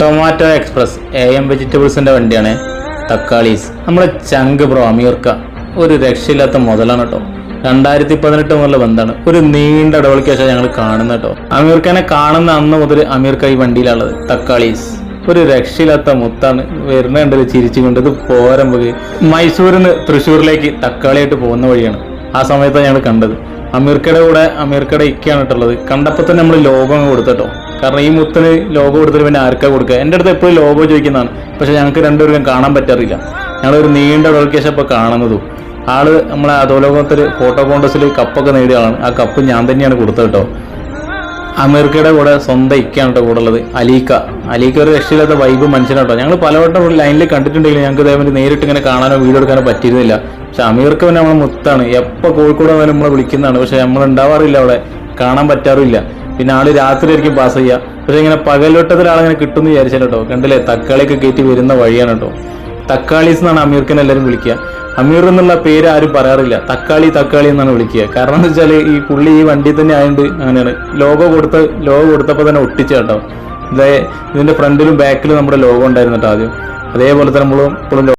Tomato express A M വെജിറ്റബിൾസിന്റെ വണ്ടിയാണ്. തക്കാളീസ്. നമ്മളെ ചങ്ക് ബ്രോ അമീർക്ക. ഒരു രക്ഷയില്ലാത്ത മുതലാണ് കേട്ടോ രണ്ടായിരത്തി പതിനെട്ട് മുതലുള്ള ബന്ധമാണ് ഒരു നീണ്ട ഇടവേളയ്ക്ക് ശേഷം ഞങ്ങൾ കാണുന്ന കേട്ടോ അമീർഖാനെ കാണുന്ന അന്ന് മുതൽ അമീർക്ക ഈ വണ്ടിയിലുള്ളത് തക്കാളീസ്. ഒരു രക്ഷയില്ലാത്ത മുത്താണ്. വരുന്നുണ്ടല്ലോ ചിരിച്ചുകൊണ്ട് ഇത് പോരമ്പത് മൈസൂരിൽ നിന്ന് തൃശ്ശൂരിലേക്ക് തക്കാളിയായിട്ട് പോകുന്ന വഴിയാണ്. ആ സമയത്താണ് ഞങ്ങൾ കണ്ടത്. അമീർക്കയുടെ കൂടെ അമീർക്കയുടെ ഇക്കയാണ് ഇട്ടുള്ളത് കണ്ടപ്പോൾ തന്നെ നമ്മൾ ലോകം കൊടുത്തു കൊടുത്തട്ടോ കാരണം ഈ മുത്തിന് ലോഗോ കൊടുത്തിട്ട് പിന്നെ ആർക്കാ കൊടുക്കുക? എന്റെ അടുത്ത് എപ്പോഴും ലോഗോ ചോദിക്കുന്നതാണ്. പക്ഷെ ഞങ്ങൾക്ക് രണ്ടുപേർക്കും കാണാൻ പറ്റാറില്ല. ഞങ്ങൾ ഒരു നീണ്ട ഡോൾക്കേഷൻ ഇപ്പോൾ കാണുന്നതും. ആൾ നമ്മളെ അധോലോകത്തിൽ ഫോട്ടോ കോൺടസ്റ്റിൽ കപ്പൊക്കെ നേടിയ ആ കപ്പ് ഞാൻ തന്നെയാണ് കൊടുത്തത് കേട്ടോ. അമേരിക്കയുടെ കൂടെ സ്വന്തം ഇക്കാണ് കേട്ടോ കൂടെ ഉള്ളത്. അലീക്ക. അലീക്ക ഒരു രക്ഷയില്ലാത്ത വൈബ് മനുഷ്യനാട്ടോ ഞങ്ങൾ പലവട്ടം ലൈനിൽ കണ്ടിട്ടുണ്ടെങ്കിലും ഞങ്ങൾക്ക് ഇതേപോലെ നേരിട്ട് ഇങ്ങനെ കാണാനോ വീഡിയോ എടുക്കാനോ പറ്റിയിരുന്നില്ല. പക്ഷെ അമീർക്ക് പിന്നെ നമ്മളെ മുത്താണ്. എപ്പോൾ കോഴിക്കോട് വന്നാലും നമ്മളെ വിളിക്കുന്നതാണ്. പക്ഷെ നമ്മൾ ഉണ്ടാവാറില്ല അവിടെ. കാണാൻ പറ്റാറില്ല പിന്നെ ആൾ രാത്രി ആയിരിക്കും പാസ് ചെയ്യുക. പക്ഷെ ഇങ്ങനെ പകൽവട്ടത്തിൽ ആളിങ്ങനെ കിട്ടുമെന്ന് വിചാരിച്ചാലോ കേട്ടോ കണ്ടില്ലേ? തക്കാളിയൊക്കെ കയറ്റി വരുന്ന വഴിയാണ് കേട്ടോ തക്കാളീസ് എന്നാണ് അമീർക്കൻ എല്ലാവരും വിളിക്കുക. അമീർ എന്നുള്ള പേര് ആരും പറയാറില്ല. തക്കാളി തക്കാളി എന്നാണ് വിളിക്കുക. കാരണം എന്ന് വെച്ചാൽ ഈ പുള്ളി ഈ വണ്ടി തന്നെ ആയതുകൊണ്ട് അങ്ങനെയാണ്. ലോഗോ കൊടുത്ത ലോഗോ കൊടുത്തപ്പോൾ തന്നെ ഒട്ടിച്ച കേട്ടോ ഇതേ ഇതിന്റെ ഫ്രണ്ടിലും ബാക്കിലും നമ്മുടെ ലോഗോ ഉണ്ടായിരുന്നു കേട്ടോ ആദ്യം. അതേപോലെ തന്നെ നമ്മളും ഇപ്പോഴും